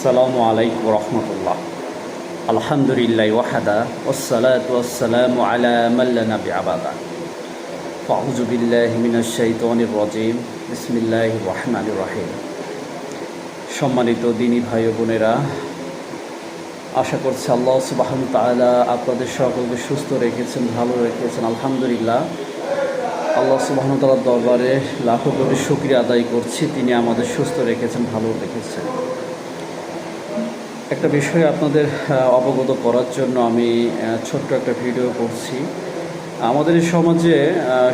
আসসালামু আলাইকুম রহমতুল্লাহ। আলহামদুলিল্লাহ ওয়াহাদা ওসালাত ওয়াসালাম আলা মাল্লা নবী আবাদা ফাউজু বিল্লাহি মিনাশ শাইতানির রাজিম। বিসমিল্লাহির রহমানির রহিম। সম্মানিত দিনী ভাই বোনেরা, আশা করছি আল্লাহ সুবাহন তাআলা আপনাদের সকলকে সুস্থ রেখেছেন, ভালো রেখেছেন, আলহামদুলিল্লাহ। আল্লাহ সুবাহন তালার দরবারে লাখো কোটি শুক্রিয়া আদায় করছি, তিনি আমাদের সুস্থ রেখেছেন, ভালো রেখেছেন। একটা বিষয় আপনাদের অবগত করার জন্য আমি ছোট্ট একটা ভিডিও করছি। আমাদের সমাজে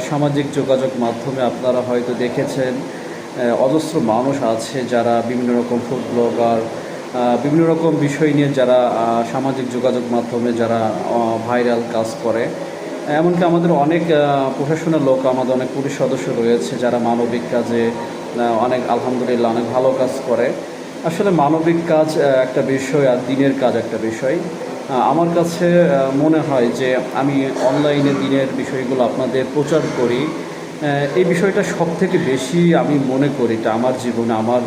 সামাজিক যোগাযোগ মাধ্যমে আপনারা হয়তো দেখেছেন অজস্র মানুষ আছে যারা বিভিন্ন রকম ফুড ব্লগার বিভিন্ন রকম বিষয় নিয়ে যারা সামাজিক যোগাযোগ মাধ্যমে যারা ভাইরাল কাজ করে। এমনকি আমাদের অনেক প্রশাসনের লোক, আমাদের অনেক পুলিশ সদস্য রয়েছে যারা মানবিক কাজে অনেক আলহামদুলিল্লাহ অনেক ভালো কাজ করে। আসলে মানবিক কাজ একটা বিষয় আর দিনের কাজ একটা বিষয়। আমার কাছে মনে হয় যে আমি অনলাইনে দিনের বিষয়গুলো আপনাদের প্রচার করি। এই বিষয়টা সব থেকে বেশি আমি মনে করি, এটা আমার জীবনে, আমার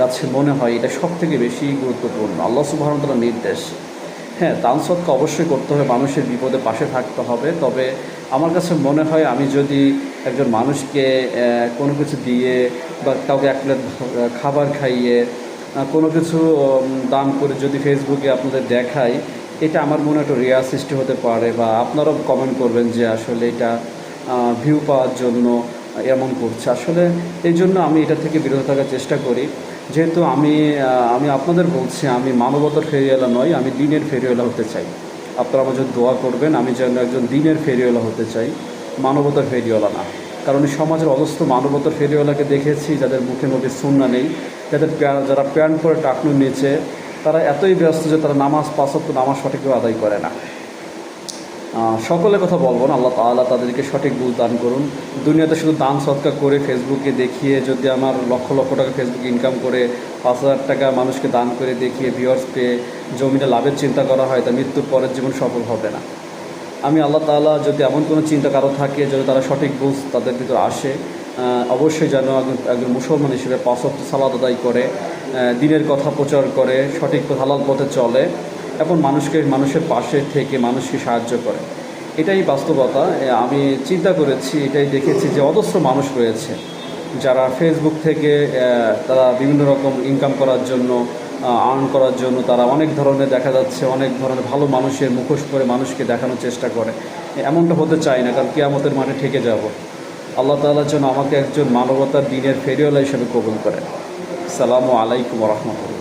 কাছে মনে হয় এটা সব থেকে বেশি গুরুত্বপূর্ণ। আল্লাহ সুবাহতালার নির্দেশ। হ্যাঁ দান সৎকা অবশ্যই করতে হবে, মানুষের বিপদে পাশে থাকতে হবে। তবে আমার কাছে মনে হয় আমি যদি একজন মানুষকে কোনো কিছু দিয়ে বা কাউকে এক প্লেট খাবার খাইয়ে কোনো কিছু দান করে যদি ফেসবুকে আপনাদের দেখাই, এটা আমার মনে একটা রেয়ার সৃষ্টি হতে পারে বা আপনারাও কমেন্ট করবেন যে আসলে এটা ভিউ পাওয়ার জন্য এমন করছে। আসলে এই জন্য আমি এটা থেকে বিরত থাকার চেষ্টা করি। যেহেতু আমি আমি আপনাদের বলছি, আমি মানবতার ফেরিওয়ালা নই, আমি দিনের ফেরিওয়ালা হতে চাই। আপনারা আমার জন্য দোয়া করবেন, আমি যেন একজন দিনের ফেরিওয়ালা হতে চাই। মানবতার ফেরিওয়ালা না। কারণ এই সমাজের অজস্র মানবতার ফেরিওয়ালাকে দেখেছি, যাদের মুখে মুখে সুন্না নেই, যাদের যারা প্যান্ট পরে টাকনুর নিচে, তারা এতই ব্যস্ত যে তারা নামাজ পাঁচত্ব নামাজ সঠিকভাবে আদায় করে না। সকলের কথা বলব না, আল্লাহ তাআলা তাদেরকে সঠিক বুঝ দান করুন। দুনিয়াতে শুধু দান, সৎকার করে ফেসবুকে দেখিয়ে, যদি আমার লক্ষ লক্ষ টাকা ফেসবুকে ইনকাম করে, পাঁচ হাজার টাকা মানুষকে দান করে দেখিয়ে ভিওর্স পেয়ে জমিটা লাভের চিন্তা করা হয়, তা মৃত্যুর পরের জীবন সফল হবে না। আমি আল্লাহ তাআলা যদি এমন কোনো চিন্তা কারও থাকে, যদি তারা সঠিক বুঝ তাদের ভিতর আসে অবশ্যই যেন একজন মুসলমান হিসেবে পাঁচ অক্ট সালাদ আদায় করে দিনের কথা প্রচার করে, সঠিক হালাল পথে চলে এবং মানুষকে, মানুষের পাশে থেকে মানুষকে সাহায্য করে। এটাই বাস্তবতা। আমি চিন্তা করেছি, এটাই দেখেছি যে অজস্র মানুষ রয়েছে, যারা ফেসবুক থেকে তারা বিভিন্ন রকম ইনকাম করার জন্য আর্ন করার জন্য তারা অনেক ধরনের দেখা যাচ্ছে, অনেক ধরনের ভালো মানুষের মুখোশ করে মানুষকে দেখানোর চেষ্টা করে। এমনটা হতে চায় না, কারণ কেয়ামতের মাঠে ঠেকে যাব। আল্লাহ তালার জন্য আমাকে একজন মানবতার দিনের ফেরিওয়ালা হিসেবে কবুল করেন। সালামু আলাইকুম রহমতুল্লাহ।